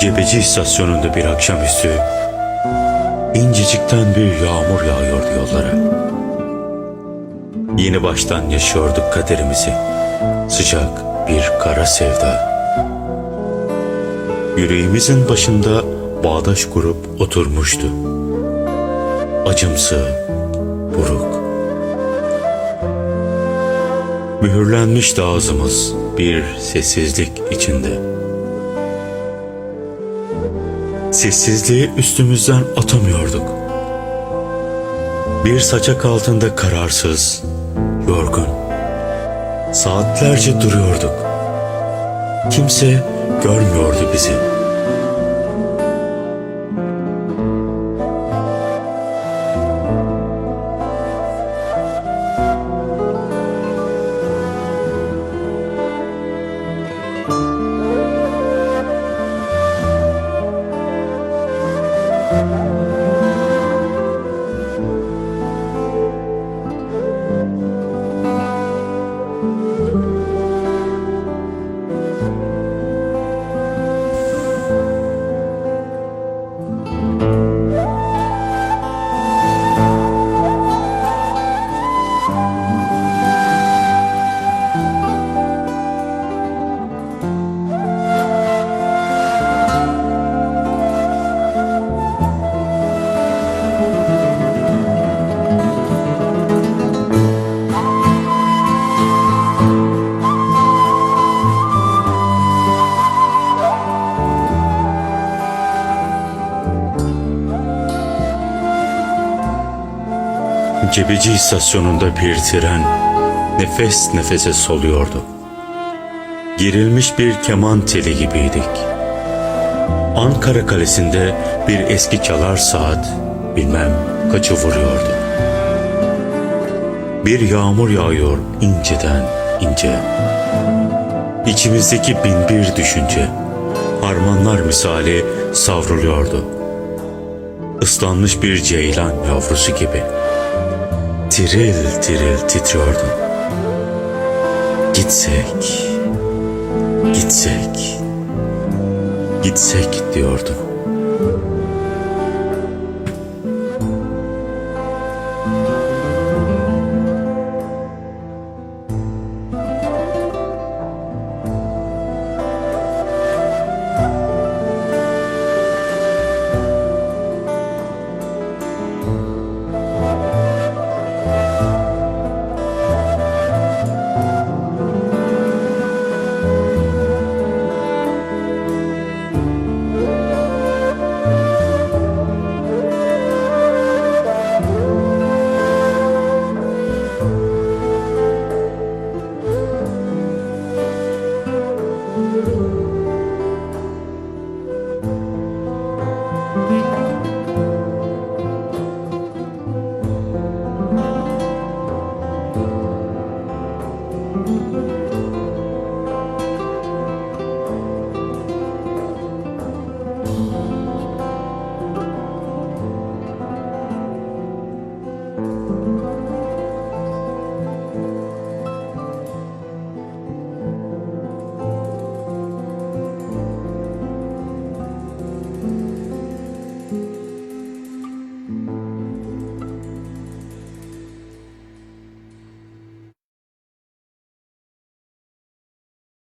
Cebeci istasyonunda bir akşamüstü incecikten bir yağmur yağıyordu yollara. Yeni baştan yaşıyorduk kaderimizi. Sıcak bir kara sevda. Yüreğimizin başında bağdaş kurup oturmuştu. Acımsı, buruk. Mühürlenmişti ağzımız bir sessizlik içinde. Sessizliği üstümüzden atamıyorduk. Bir saçak altında kararsız, yorgun. Saatlerce duruyorduk. Kimse görmüyordu bizi. Cebeci istasyonunda bir tren nefes nefese soluyordu. Girilmiş bir keman teli gibiydik. Ankara Kalesi'nde bir eski çalar saat bilmem kaçı vuruyordu. Bir yağmur yağıyor inceden ince. İçimizdeki bin bir düşünce harmanlar misali savruluyordu. Islanmış bir ceylan yavrusu gibi tiril tiril titriyordum. Gitsek, gitsek, gitsek diyordum.